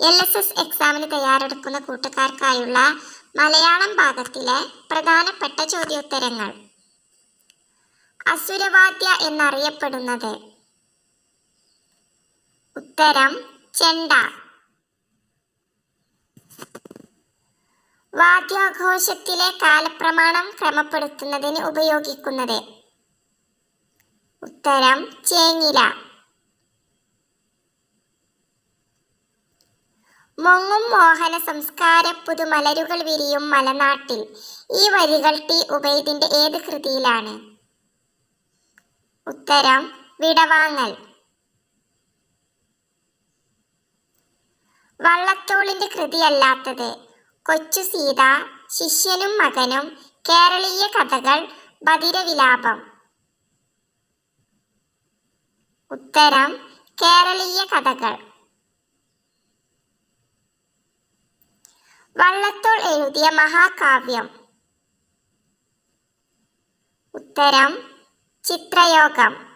L S S എക്സാമിന് തയ്യാറെടുക്കുന്ന കൂട്ടുകാർക്കായുള്ള മലയാളം ഭാഗത്തിലെ പ്രധാനപ്പെട്ട ചോദ്യോത്തരങ്ങൾ. അസുരവാദ്യ എന്നറിയപ്പെടുന്നത്. ഉത്തരം ചെണ്ട. വാദ്യാഘോഷത്തിലെ കാലപ്രമാണം ക്രമപ്പെടുത്തുന്നതിന് ഉപയോഗിക്കുന്നത്. ഉത്തരം ചേങ്ങില. മൊങ്ങും മോഹന സംസ്കാര പുതുമലരുകൾ വിരിയും മലനാട്ടിൽ. ഈ വരികൾ ടി ഉബൈദിന്റെ ഏത് കൃതിയിലാണ്? ഉത്തരം വിടവാങ്ങൽ. വള്ളത്തോളിന്റെ കൃതിയല്ലാത്തത്. കൊച്ചു സീത ശിഷ്യനും മകനും കേരളീയ കഥകൾ ബധിരവിലാപം. ഉത്തരം കേരളീയ കഥകൾ. വള്ളത്തോൾ എഴുതിയ മഹാകാവ്യം. ഉത്തരം ചിത്രയോഗം.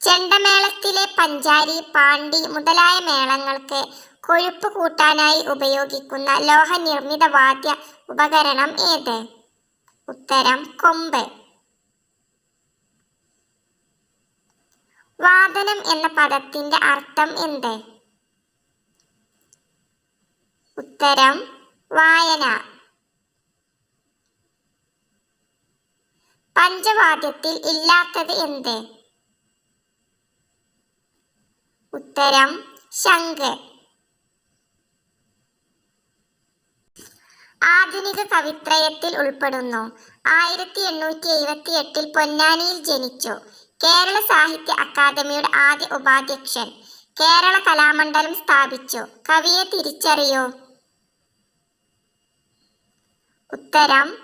ചെണ്ടമേളത്തിലെ പഞ്ചാരി പാണ്ടി മുതലായ മേളങ്ങൾക്ക് കൊഴുപ്പ് കൂട്ടാനായി ഉപയോഗിക്കുന്ന ലോഹനിർമ്മിത വാദ്യ ഉപകരണം ഏത്? ഉത്തരം കൊമ്പ്. വാദനം എന്ന പദത്തിന്റെ അർത്ഥം എന്ത്? ഉത്തരം വായന. പഞ്ചവാദ്യത്തിൽ ഇല്ലാത്തത് എന്ത്? ഉത്തരം ശംഖ്. ആധുനിക കവിത്രയത്തിൽ ഉൾപ്പെടുന്നു. ആയിരത്തി എണ്ണൂറ്റി എഴുപത്തി എട്ടിൽ പൊന്നാനിയിൽ ജനിച്ചു. കേരള സാഹിത്യ അക്കാദമിയുടെ ആദ്യ ഉപാധ്യക്ഷൻ. കേരള കലാമണ്ഡലം സ്ഥാപിച്ചു. കവിയെ തിരിച്ചറിയൂ. ഉത്തരം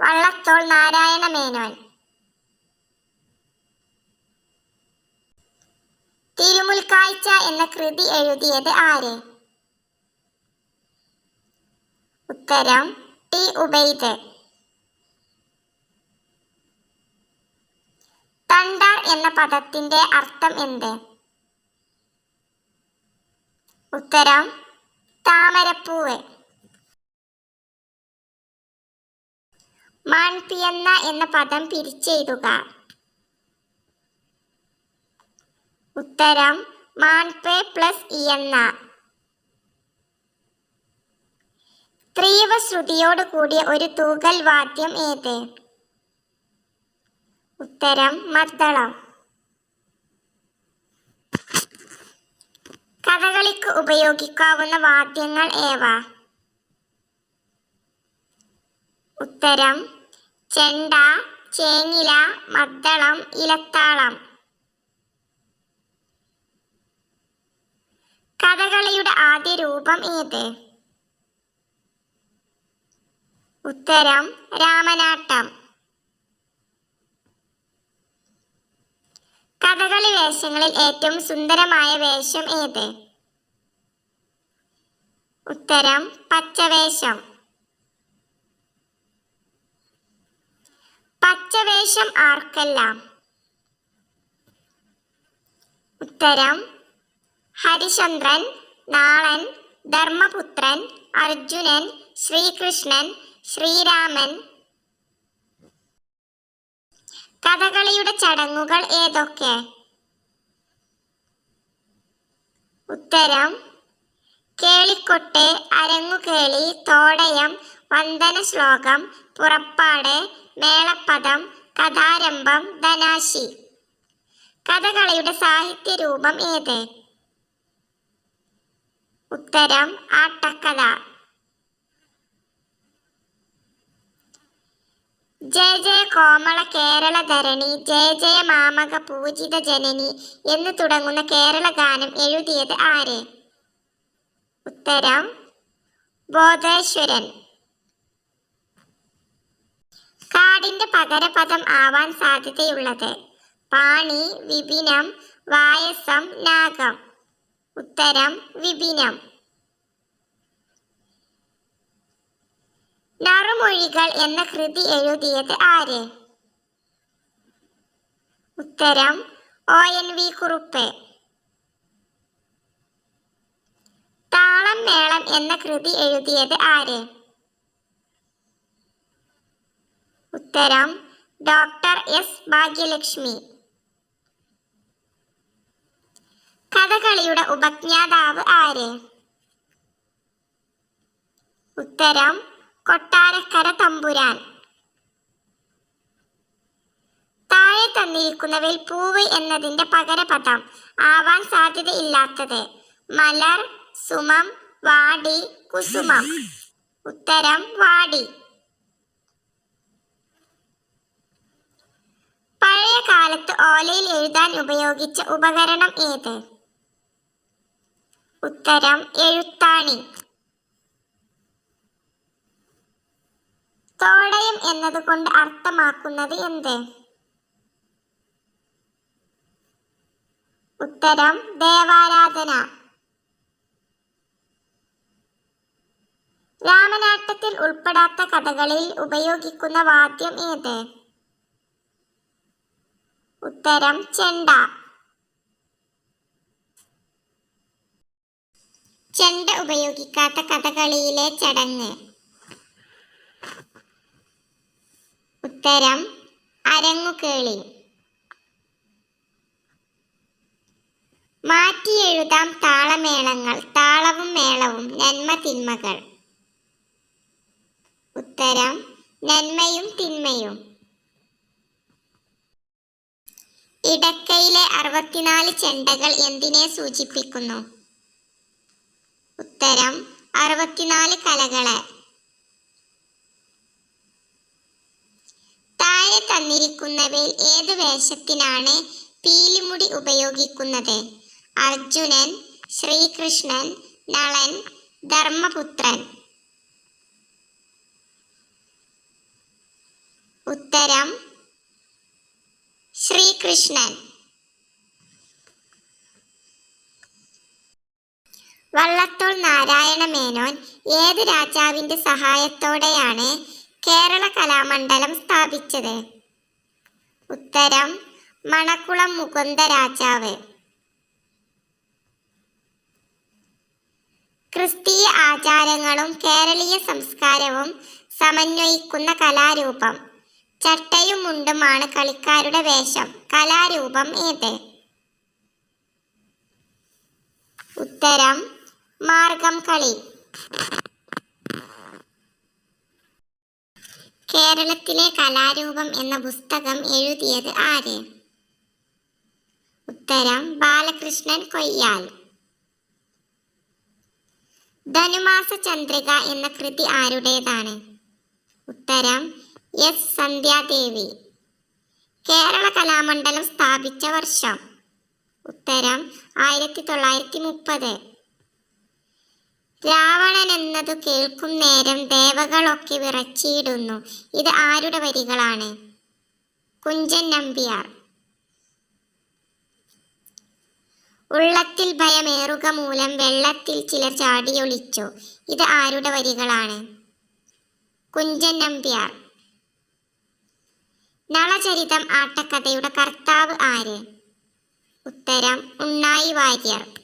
വള്ളത്തോൾ നാരായണ മേനോൻ. തിരുമുൽക്കാഴ്ച എന്ന കൃതി എഴുതിയത് ആര്? ഉത്തരം ടി ഉബൈദ്. തണ്ടാർ എന്ന പദത്തിന്റെ അർത്ഥം എന്ത്? ഉത്തരം താമരപ്പൂവ്. മാൺപിയന്ന എന്ന പദം പിരിച്ചെഴുതുക. ഉത്തരം മാൺപേ പ്ലസ് ഇയെന്ന ശ്രുതിയോട് കൂടിയ ഒരു തൂകൽ വാദ്യം ഏത്? ഉത്തരം മദ്ദളം. കഥകളിക്ക് ഉപയോഗിക്കാവുന്ന വാദ്യങ്ങൾ ഏവ? ഉത്തരം ചെണ്ട ചേങ്ങില മദ്ദളം ഇലത്താളം. കഥകളിയുടെ ആദ്യ രൂപം ഏത്? ഉത്തരം രാമനാട്ടം. കഥകളി വേഷങ്ങളിൽ ഏറ്റവും സുന്ദരമായ വേഷം ഏത്? ഉത്തരം പച്ചവേഷം. പച്ചവേഷം ആർക്കെല്ലാം? ഉത്തരം ഹരിചന്ദ്രൻ നാളൻ ധർമ്മപുത്രൻ അർജുനൻ ശ്രീകൃഷ്ണൻ ശ്രീരാമൻ. കഥകളിയുടെ ചടങ്ങുകൾ ഏതൊക്കെ? ഉത്തരം കേളിക്കൊട്ട് അരങ്ങുകേളി തോടയം വന്ദന ശ്ലോകം പുറപ്പാട് മേളപ്പദം കഥാരംഭം ധനാശി. കഥകളിയുടെ സാഹിത്യ രൂപം ഏത്? ഉത്തരം ആട്ടക്കഥ. ജയ ജയ കോമള കേരള ധരണി ജയ ജയ മാമക പൂജിത ജനനി എന്ന് തുടങ്ങുന്ന കേരള ഗാനം എഴുതിയത് ആര്? ഉത്തരം ബോധേശ്വരൻ. പാടിന്റെ പകരപദം ആവാൻ സാധ്യതയുള്ളത് പാണി വിപിനം വായസം നാഗം. ഉത്തരം വിപിനം. നറുമൊഴികൾ എന്ന കൃതി എഴുതിയത് ആര്? ഉത്തരം ഒ. എൻ. വി. കുറുപ്പ്. താളം മേളം എന്ന കൃതി എഴുതിയത് ആര്? ഉത്തരം ഡോക്ടർ എസ് ഭാഗ്യലക്ഷ്മി. കഥകളിയുടെ ഉപജ്ഞാതാവ് ആര്? ഉത്തരം കൊട്ടാരക്കര തമ്പുരാൻ. താഴെ തന്നിരിക്കുന്നവയിൽ പൂവ് എന്നതിന്റെ പകരപദം ആവാൻ സാധ്യതയില്ലാത്തത് മലർ സുമം വാടി കുസുമം. ഉത്തരം വാടി. പഴയ കാലത്ത് ഓലയിൽ എഴുതാൻ ഉപയോഗിച്ച ഉപകരണം ഏത്? ഉത്തരം എഴുത്താണി. തോടയം എന്നതുകൊണ്ട് അർത്ഥമാക്കുന്നത് എന്ത്? ഉത്തരം ദേവാരാധന. രാമനാട്ടത്തിൽ ഉൾപ്പെടാത്ത കഥകളിൽ ഉപയോഗിക്കുന്ന വാദ്യം ഏത്? ഉത്തരം ചെണ്ട. ചെണ്ട ഉപയോഗിക്കാത്ത കഥകളിയിലെ ചടങ്ങ്. ഉത്തരം അരങ്ങുകേളി. മാറ്റി എഴുതാം താളമേളങ്ങൾ താളവും മേളവും നന്മ തിന്മകൾ. ഉത്തരം നന്മയും തിന്മയും. ഇടക്കയിലെ അറുപത്തിനാല് ചെണ്ടകൾ എന്തിനെ സൂചിപ്പിക്കുന്നു? ഉത്തരം അറുപത്തിനാല് കലകളെ. താഴെ തന്നിരിക്കുന്നവയിൽ ഏത് വേഷത്തിനാണ് പീലിമുടി ഉപയോഗിക്കുന്നത്? അർജുനൻ ശ്രീകൃഷ്ണൻ നളൻ ധർമ്മപുത്രൻ. ഉത്തരം ശ്രീകൃഷ്ണൻ. വള്ളത്തോൾ നാരായണ മേനോൻ ഏത് രാജാവിന്റെ സഹായത്തോടെയാണ് കേരള കലാമണ്ഡലം സ്ഥാപിച്ചത്? ഉത്തരം മണക്കുളം മുകുന്ദ രാജാവ്. ക്രിസ്തീയ ആചാരങ്ങളും കേരളീയ സംസ്കാരവും സമന്വയിക്കുന്ന കലാരൂപം. ചട്ടയും മുണ്ടുമാണ് കളിക്കാരുടെ വേഷം. കലാരൂപം ഏത്? ഉത്തരം മാർഗം കളി. കേരളത്തിലെ കലാരൂപം എന്ന പുസ്തകം എഴുതിയത് ആര്? ഉത്തരം ബാലകൃഷ്ണൻ കൊയ്യാൽ. ധനുമാസ ചന്ദ്രിക എന്ന കൃതി ആരുടേതാണ്? ഉത്തരം എസ്. സന്ധ്യാദേവി. കേരള കലാമണ്ഡലം സ്ഥാപിച്ച വർഷം. ഉത്തരം ആയിരത്തി തൊള്ളായിരത്തി മുപ്പത് രാവണൻ എന്നതു കേൾക്കും നേരം ദേവകളൊക്കെ വിറച്ചിയിടുന്നു. ഇത് ആരുടെ വരികളാണ്? കുഞ്ചൻ നമ്പ്യാർ. ഉള്ളത്തിൽ ഭയമേറുക മൂലം വെള്ളത്തിൽ ചിലർ ചാടിയൊളിച്ചു ഇത് ആരുടെ വരികളാണ്? കുഞ്ചൻ നമ്പ്യാർ. നളചരിതം ആട്ടക്കഥയുടെ കർത്താവ് ആര്? ഉത്തരം ഉണ്ണായി വാര്യർ.